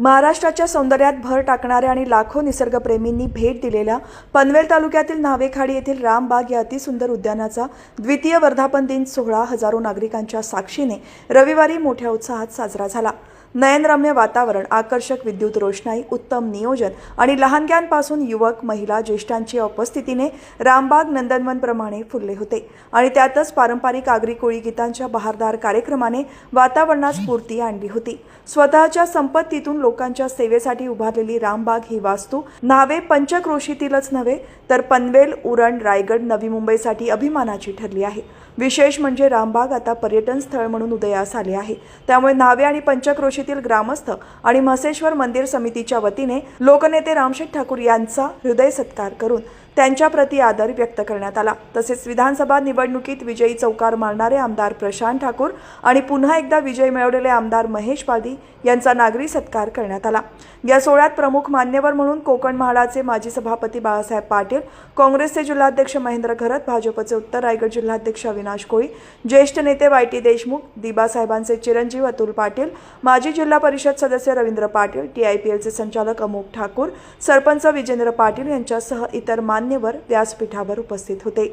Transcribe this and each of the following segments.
महाराष्ट्राच्या सौंदर्यात भर टाकणाऱ्या आणि लाखो निसर्गप्रेमींनी भेट दिलेल्या पनवेल तालुक्यातील नावेखाडी येथील रामबाग या अतिसुंदर उद्यानाचा द्वितीय वर्धापन दिन सोहळा हजारो नागरिकांच्या साक्षीने रविवारी मोठ्या उत्साहात साजरा झाला. नयनरम्य वातावरण आकर्षक विद्युत रोषणाई उत्तम नियोजन आणि लहानग्यांपासून युवक महिला ज्येष्ठांची उपस्थितीने रामबाग नंदनवनप्रमाणे फुलले होते. आणि त्यातच पारंपरिक आगरी कोळी गीतांच्या बहारदार कार्यक्रमाने वातावरणात स्फूर्ती आणली होती. स्वतःच्या संपत्तीतून लोकांच्या सेवेसाठी उभारलेली रामबाग ही वास्तू न्हावे पंचक्रोशीतीलच नव्हे तर पनवेल उरण रायगड नवी मुंबईसाठी अभिमानाची ठरली आहे. विशेष म्हणजे रामबाग आता पर्यटन स्थळ म्हणून उदयास आले आहे. त्यामुळे न्हावे आणि पंचक्रोशी पंचक्रोशीतील ग्रामस्थ आणि म्हसेश्वर मंदिर समितीच्या वतीने लोकनेते रामशेठ ठाकूर यांचा हृदय सत्कार करून त्यांच्याप्रती आदर व्यक्त करण्यात आला. तसेच विधानसभा निवडणुकीत विजयी चौकार मारणारे आमदार प्रशांत ठाकूर आणि पुन्हा एकदा विजय मिळवलेले आमदार महेश पालदी यांचा नागरी सत्कार करण्यात आला. या सोहळ्यात प्रमुख मान्यवर म्हणून कोकण महाडाचे माजी सभापती बाळासाहेब पाटील काँग्रेसचे जिल्हाध्यक्ष महेंद्र घरत भाजपचे उत्तर रायगड जिल्हाध्यक्ष अविनाश कोळी ज्येष्ठ नेते वाय टी देशमुख दिबासाहेबांचे चिरंजीव अतुल पाटील माजी जिल्हा परिषद सदस्य रवींद्र पाटील टीआयपीएलचे संचालक अमोक ठाकूर सरपंच विजेंद्र पाटील यांच्यासह इतर मान्यवर व्यासपीठावर उपस्थित होते.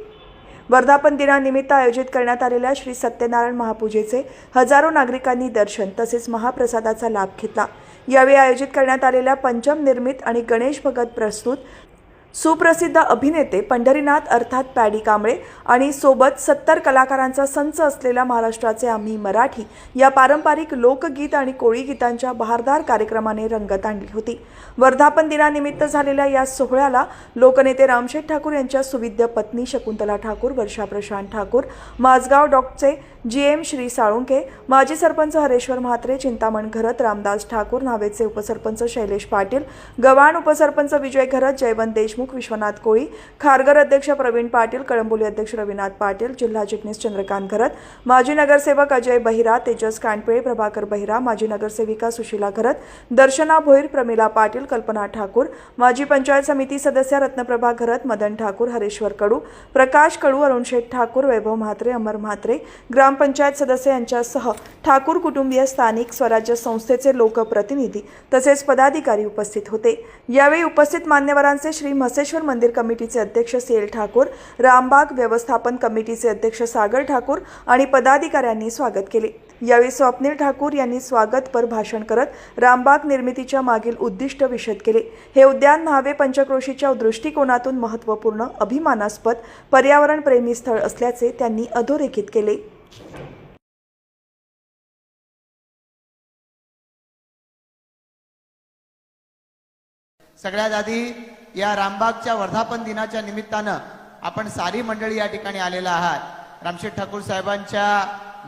वर्धापन दिनानिमित्त आयोजित करण्यात आलेल्या श्री सत्यनारायण महापूजेचे हजारो नागरिकांनी दर्शन तसेच महाप्रसादाचा लाभ घेतला. यावेळी आयोजित करण्यात आलेल्या पंचम निर्मित आणि गणेश भगत प्रस्तुत सुप्रसिद्ध अभिनेते पंढरीनाथ अर्थात पॅडी कांबळे आणि सोबत सत्तर कलाकारांचा संच असलेल्या महाराष्ट्राचे आम्ही मराठी या पारंपरिक लोकगीत आणि कोळी गीतांच्या बहारदार कार्यक्रमाने रंगत आणली होती. वर्धापन दिनानिमित्त झालेल्या या सोहळ्याला लोकनेते रामशेठ ठाकूर यांच्या सुविद्य पत्नी शकुंतला ठाकूर वर्षा प्रशांत ठाकूर माझगाव डॉक्टरचे जी एम श्री साळुंके माजी सरपंच हरेश्वर म्हात्रे चिंतामण घरत रामदास ठाकूर नावेचे उपसरपंच शैलेश पाटील गव्हाण उपसरपंच विजय घरत जयवंत देशमुख विश्वनाथ कोळी खारघर अध्यक्ष प्रवीण पाटील कळंबोली अध्यक्ष रविनाथ पाटील जिल्हा चिटणीस चंद्रकांत घरत माजी नगरसेवक अजय बहिरा तेजस कांडपिळे प्रभाकर बहिरा माजी नगरसेविका सुशीला घरत दर्शना भोईर प्रमिला पाटील कल्पना ठाकूर माजी पंचायत समिती सदस्य रत्नप्रभा घरत मदन ठाकूर हरेश्वर कडू प्रकाश कडू अरुण शेठ ठाकूर वैभव म्हात्रे अमर म्हात्रे ग्रामपंचायत सदस्य यांच्यासह ठाकूर कुटुंबीय स्थानिक स्वराज्य संस्थेचे लोकप्रतिनिधी तसेच पदाधिकारी उपस्थित होते. यावेळी उपस्थित मान्यवरांचे श्री म्हसेश्वर मंदिर कमिटीचे अध्यक्ष सी एल ठाकूर रामबाग व्यवस्थापन कमिटीचे अध्यक्ष सागर ठाकूर आणि पदाधिकाऱ्यांनी स्वागत केले. यावेळी स्वप्नील ठाकूर यांनी स्वागतपर भाषण करत रामबाग निर्मितीच्या मागील उद्दिष्ट विशद केले. हे उद्यान न्हावे पंचक्रोशीच्या दृष्टिकोनातून महत्त्वपूर्ण अभिमानास्पद पर्यावरणप्रेमी स्थळ असल्याचे त्यांनी अधोरेखित केले. सगळ्यात आधी या रामबागच्या वर्धापन दिनाच्या निमित्तानं आपण सारी मंडळी या ठिकाणी आलेला आहात. रामशेठ ठाकूर साहेबांच्या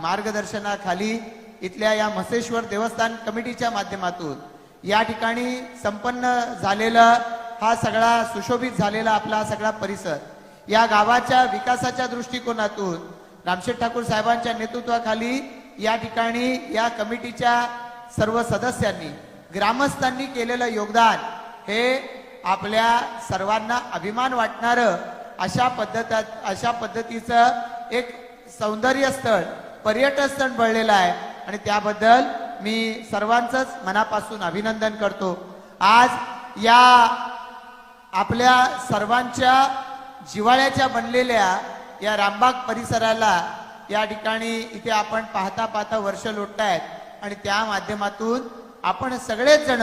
मार्गदर्शनाखाली इथल्या या म्हसेश्वर देवस्थान कमिटीच्या माध्यमातून या ठिकाणी संपन्न झालेला हा सगळा सुशोभित झालेला आपला सगळा परिसर या गावाच्या विकासाच्या दृष्टिकोनातून रामशेठ ठाकूर साहेबांच्या नेतृत्वाखाली या ठिकाणी या कमिटीच्या सर्व सदस्यांनी ग्रामस्थांनी केलेलं योगदान हे आपल्या सर्वांना अभिमान वाटणार अशा पद्धत अशा पद्धतीचं एक सौंदर्य स्थळ पर्यटन स्थळ बनलेलं आहे. आणि त्याबद्दल मी सर्वांचंच मनापासून अभिनंदन करतो. आज या आपल्या सर्वांच्या जिवाळ्याच्या बनलेल्या या रामबाग परिसराला या ठिकाणी इथे आपण पाहता पाहता वर्ष लोटतायत. आणि त्या माध्यमातून आपण सगळेच जण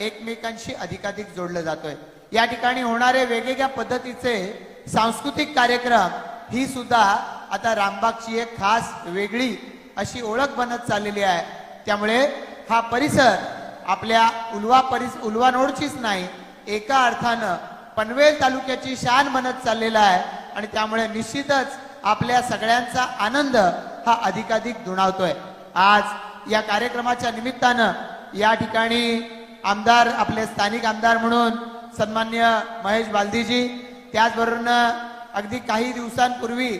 एकमेकांशी अधिकाधिक जोडलं जातोय. या ठिकाणी होणारे वेगवेगळ्या पद्धतीचे सांस्कृतिक कार्यक्रम ही सुद्धा आता रामबागची एक खास वेगळी अशी ओळख बनत चाललेली आहे. त्यामुळे हा परिसर आपल्या उलवा परिस उलवा नोडचीच नाही एका अर्थानं पनवेल तालुक्याची शान बनत चाललेला आहे आणि त्यामुळे निश्चितच आपल्या सगळ्यांचा आनंद हा अधिकाधिक दुणावतोय. आज या कार्यक्रमाच्या निमित्तानं या ठिकाणी आमदार आपले स्थानिक आमदार म्हणून सन्मान्य महेश बालदीजी त्याचबरोबर अगदी काही दिवसांपूर्वी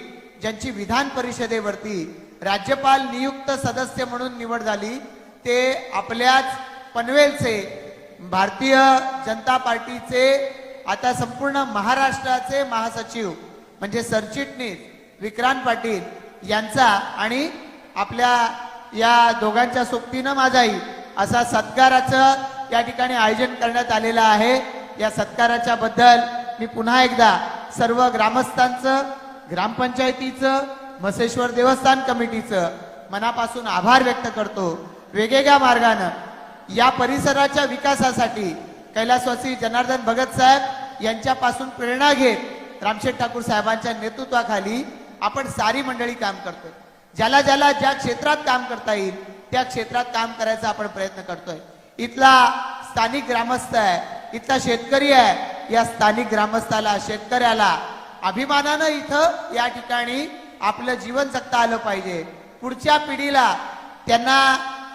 ज्यांची विधान परिषदेवरती राज्यपाल नियुक्त सदस्य म्हणून निवड झाली ते आपल्याच पनवेलचे भारतीय जनता पार्टीचे आता संपूर्ण महाराष्ट्राचे महासचिव म्हणजे सरचिटणीस विक्रांत पाटील यांचा आणि आपल्या या दोघांच्या सोबतीनं माझाही असा सत्काराचं या ठिकाणी आयोजन करण्यात आलेलं आहे. या सत्काराच्या बद्दल मी पुन्हा एकदा सर्व ग्रामस्थांचं ग्रामपंचायतीचं मसेश्वर देवस्थान कमिटीचं मनापासून आभार व्यक्त करतो. वेगवेगळ्या मार्गानं या परिसराच्या विकासासाठी कैलासवासी जनार्दन भगत साहेब यांच्यापासून प्रेरणा घेत रामशेठ ठाकूर साहेबांच्या नेतृत्वाखाली आपण सारी मंडळी काम करतोय. ज्याला ज्याला ज्या क्षेत्रात काम करता येईल त्या क्षेत्रात काम करायचा आपण प्रयत्न करतोय. इथला स्थानिक ग्रामस्थ आहे इथला शेतकरी आहे या स्थानिक ग्रामस्थाला शेतकऱ्याला अभिमानानं इथं या ठिकाणी आपलं जीवन जगता आलं पाहिजे. पुढच्या पिढीला त्यांना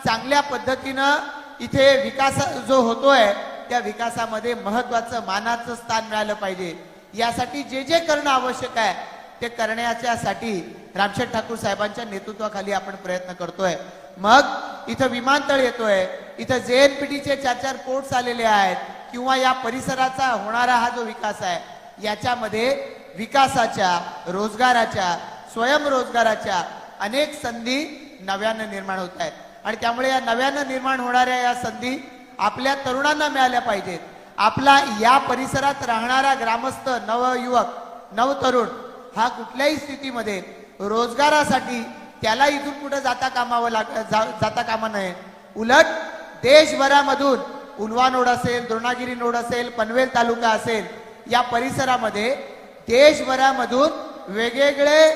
चांगल्या पद्धतीनं इथे विकास जो होतोय त्या विकासामध्ये महत्वाचं मानाचं स्थान मिळालं पाहिजे. यासाठी जे जे करणं आवश्यक आहे ते करण्याच्यासाठी रामशेठ ठाकूर साहेबांच्या नेतृत्वाखाली आपण प्रयत्न करतोय. मग इथं विमानतळ येतोय इथं जे एन पी टीचे चार चार पोर्ट्स आलेले आहेत किंवा या परिसराचा होणारा हा जो विकास आहे याच्यामध्ये विकासाच्या रोजगाराच्या स्वयंरोजगाराच्या अनेक संधी नव्यानं निर्माण होत आहेत. आणि त्यामुळे या नव्यानं निर्माण होणाऱ्या या संधी आपल्या तरुणांना मिळाल्या पाहिजेत. आपला या परिसरात राहणारा ग्रामस्थ नवयुवक नवतरुण हा कुठल्याही स्थितीमध्ये रोजगारासाठी त्याला इथून कुठं जाता कामावं लाग जा- जाता कामा नये. उलट देशभरामधून उन्वा नोड असेल द्रोणागिरी नोड असेल पनवेल तालुका असेल या परिसरामध्ये देशभरामधून वेगवेगळे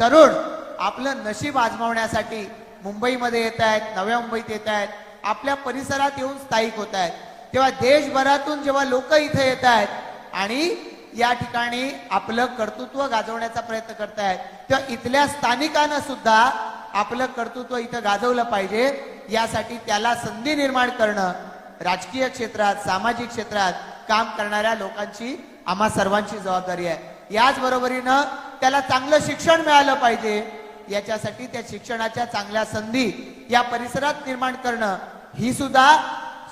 तरुण आपलं नशीब आजमावण्यासाठी मुंबईमध्ये येत आहेत नव्या मुंबईत येत आहेत आपल्या परिसरात येऊन स्थायिक होत आहेत. तेव्हा देशभरातून जेव्हा लोक इथे येत आहेत आणि या ठिकाणी आपलं कर्तृत्व गाजवण्याचा प्रयत्न करतायत तेव्हा इथल्या स्थानिकांना सुद्धा आपलं कर्तृत्व इथं गाजवलं पाहिजे. यासाठी त्याला संधी निर्माण करणं राजकीय क्षेत्रात सामाजिक क्षेत्रात काम करणाऱ्या लोकांची आम्हा सर्वांची जबाबदारी आहे. याच बरोबरीनं त्याला चांगलं शिक्षण मिळालं पाहिजे. याच्यासाठी त्या शिक्षणाच्या चांगल्या संधी या परिसरात निर्माण करणं ही सुद्धा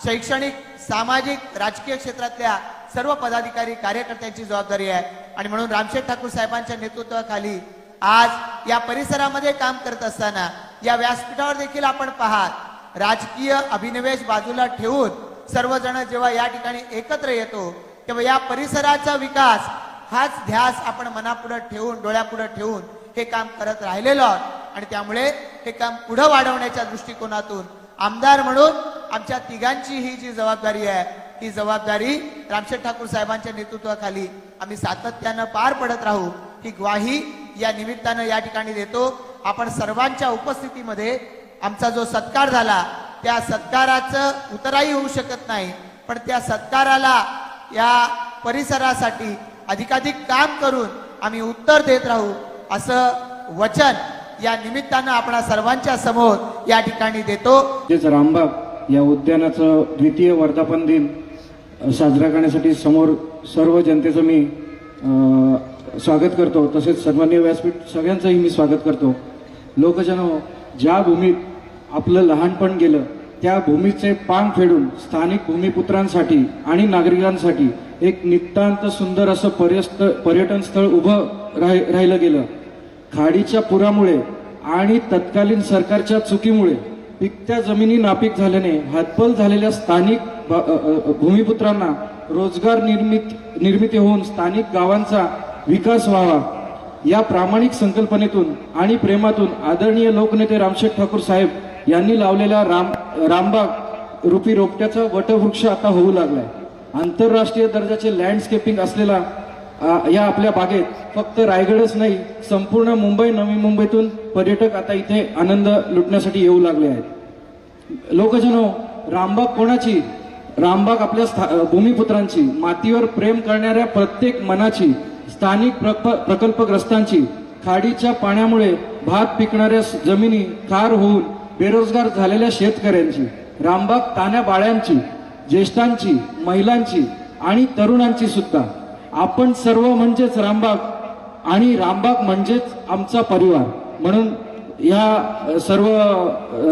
शैक्षणिक सामाजिक राजकीय क्षेत्रातल्या सर्व पदाधिकारी कार्यकर्त्यांची जबाबदारी आहे. आणि म्हणून रामशेठ ठाकूर साहेबांच्या नेतृत्वाखाली आज या परिसरामध्ये काम करत असताना या व्यासपीठावर देखील आपण पाहात राजकीय अभिनिवेश बाजूला ठेवून सर्वजण जेव्हा या ठिकाणी एकत्र येतो तेव्हा या परिसराचा विकास हाच ध्यास आपण मनापुढे ठेवून डोळ्यापुढे ठेवून हे काम करत राहिलेलो आहोत. आणि त्यामुळे हे काम पुढे वाढवण्याच्या दृष्टिकोनातून आमदार म्हणून आमच्या तिघांची ही जी जबाबदारी आहे ती जबाबदारी रामशेठ ठाकूर साहेबांच्या नेतृत्वाखाली आम्ही सातत्यानं पार पडत राहू ही ग्वाही या निमित्तानं या ठिकाणी देतो. आपण सर्वांच्या उपस्थितीमध्ये आमचा जो सत्कार झाला त्या सत्काराचं उतराही होऊ शकत नाही. पण त्या सत्काराला या परिसरासाठी अधिकाधिक काम करून आम्ही उत्तर देत राहू असं वचन या निमित्तानं आपणा सर्वांच्या समोर या ठिकाणी देतो. रामबाग या उद्यानाचं द्वितीय वर्धापन दिन साजरा करण्यासाठी समोर सर्व जनतेचं मी स्वागत करतो. तसेच सन्मान्य व्यासपीठ सगळ्यांचंही मी स्वागत करतो. लोकजन हो, ज्या भूमीत आपलं लहानपण गेलं त्या भूमीचे पान फेडून स्थानिक भूमिपुत्रांसाठी आणि नागरिकांसाठी एक नितांत सुंदर असं पर्यस्त पर्यटन स्थळ उभं राहि राहिलं गेलं. खाडीच्या पुरामुळे आणि तत्कालीन सरकारच्या चुकीमुळे पिकत्या जमिनी नापीक झाल्याने हातबल झालेल्या स्थानिक भूमिपुत्रांना रोजगार निर्मित निर्मिती होऊन स्थानिक गावांचा विकास व्हावा या प्रामाणिक संकल्पनेतून आणि प्रेमातून आदरणीय लोकनेते रामशेठ ठाकूर साहेब यांनी लावलेल्या राम रामबाग रूपी रोपट्याचा वटवृक्ष आता होऊ लागलाय. आंतरराष्ट्रीय दर्जाचे लँडस्केपिंग असलेला या आपल्या बागेत फक्त रायगडच नाही संपूर्ण मुंबई नवी मुंबईतून पर्यटक आता इथे आनंद लुटण्यासाठी येऊ लागले आहेत. लोकजनो रामबाग कोणाची? रामबाग आपल्या स्था- भूमिपुत्रांची. मातीवर प्रेम करणाऱ्या प्रत्येक मनाची स्थानिक प्रक- प्रकल्पग्रस्तांची खाडीच्या पाण्यामुळे भात पिकणाऱ्या जमिनी खार होऊन बेरोजगार झालेल्या शेतकऱ्यांची रामबाग ताण्या बाळ्यांची ज्येष्ठांची महिलांची आणि तरुणांची सुद्धा. आपण सर्व म्हणजेच रामबाग आणि रामबाग म्हणजेच आमचा परिवार. म्हणून या सर्व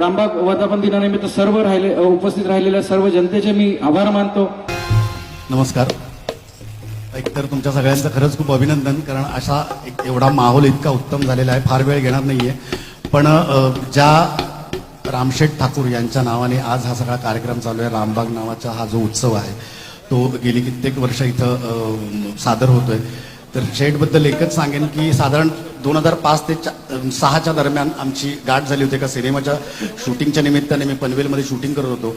रामबाग वर्धापन दिनानिमित्त सर्व राहिले उपस्थित राहिलेल्या सर्व जनतेचे मी आभार मानतो. नमस्कार. एकतर तुमच्या सगळ्यांचं खरंच खूप अभिनंदन कारण अशा एक एवढा माहोल इतका उत्तम झालेला आहे फार वेळ घेणार नाहीये. पण ज्या रामशेठ ठाकूर यांच्या नावाने आज हा सगळा कार्यक्रम चालू आहे रामबाग नावाचा हा जो उत्सव आहे तो गेली कित्येक वर्ष इथं सादर होतोय. तर शेठबद्दल एकच सांगेन की साधारण दोन हजार पाच ते सहाच्या दरम्यान आमची गाठ झाली होती एका सिनेमाच्या शूटिंगच्या निमित्ताने. मी पनवेलमध्ये शूटिंग करत होतो.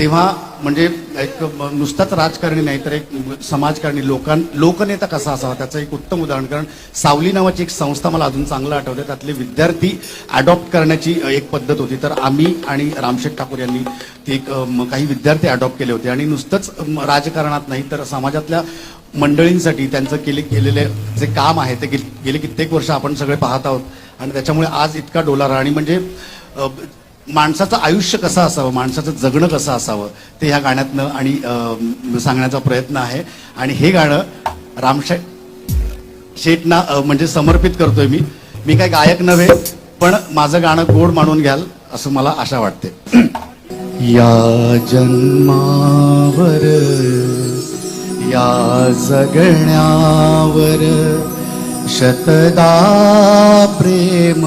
तेव्हा म्हणजे एक नुसताच राजकारणी नाही तर एक समाजकारणी लोकां लोकनेता कसा असावा? त्याचं एक उत्तम उदाहरण कारण सावली नावाची एक संस्था मला अजून चांगलं आठवते त्यातले विद्यार्थी अडॉप्ट करण्याची एक पद्धत होती. तर आम्ही आणि रामशेठ ठाकूर यांनी ती एक काही विद्यार्थी अडॉप्ट केले होते. आणि नुसतंच राजकारणात नाही तर समाजातल्या मंडळींसाठी त्यांचं केले केलेले जे काम आहे ते गेले कित्येक वर्ष आपण सगळे पाहत आहोत. आणि त्याच्यामुळे आज इतका डोलारा. आणि म्हणजे माणसाचं आयुष्य कसं असावं माणसाचं जगणं कसं असावं ते ह्या गाण्यातनं आणि सांगण्याचा प्रयत्न आहे. आणि हे गाणं रामशे शेटना म्हणजे समर्पित करतोय मी. मी काय गायक नव्हे पण माझं गाणं गोड मानून घ्याल असं मला आशा वाटते. या जन्मावर या जगण्यावर शतदा प्रेम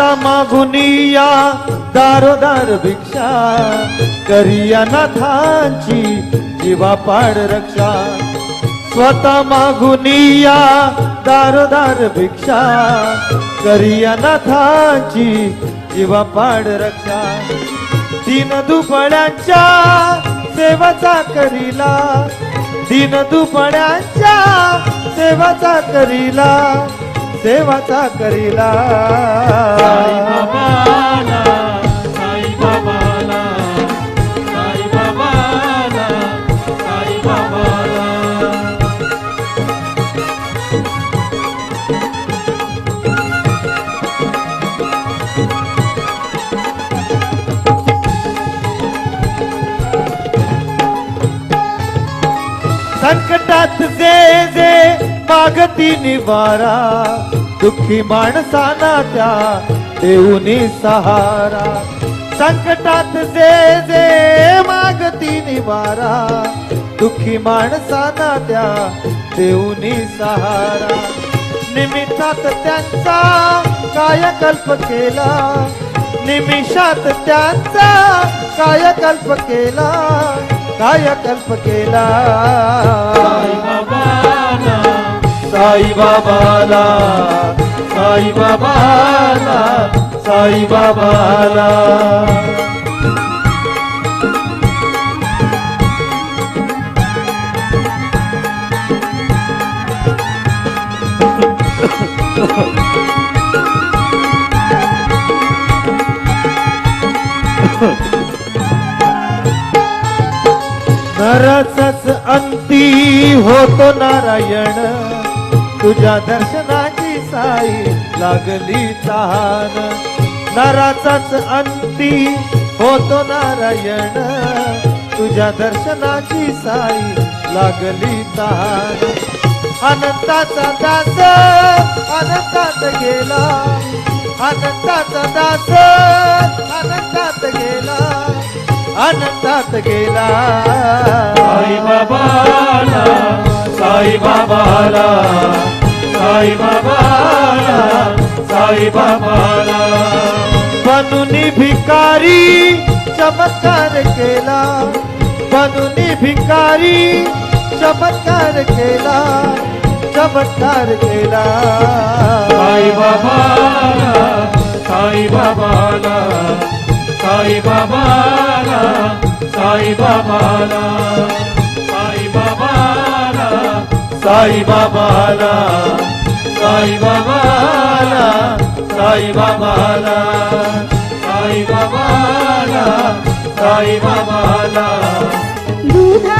स्वतः मागुनिया दारोदार भिक्षा. करिया नाथांची जीवा पाड रक्षा. स्वतः मागुनिया दारोदार भिक्षा. करिया नाथांची जीवा पाड रक्षा. दिन दुपड्यांच्या सेवाचा करीला. दिन दुपड्यांच्या सेवाचा करीला. देवाचा करीला. मागती निवारा दुःखी माणसाना त्या देऊनी सहारा. संकटात जे जे मागती निवारा दुःखी माणसाना त्या देऊनी सहारा. निमित्तात त्यांचा कायकल्प केला निमिषात त्यांचा कायकल्प केला कायकल्प केला. साईबाबाला साईबाबाला साईबाबाला. नरसच अंती होतो नारायण. तुझ्या दर्शनाची साई लागली तहान. नराचाच अंती होतो नारायण. तुझ्या दर्शनाची साई लागली तहान. अनंताचा दास अनंतात गेला. अनंताचा दास अनंतात गेला. अनंतात गेला. साई बाबाला साई बाबाला साईबाबाला साईबाबाला. बनून भिकारी चमत्कार केला. बनून भिकारी चमत्कार केला. चमत्कार केला. साईबाबाला साईबाबाला साईबाबाला साईबाबाला. साईबाबाला साईबाबाला साईबाबाला साईबाबाला साईबाबाला. दुधा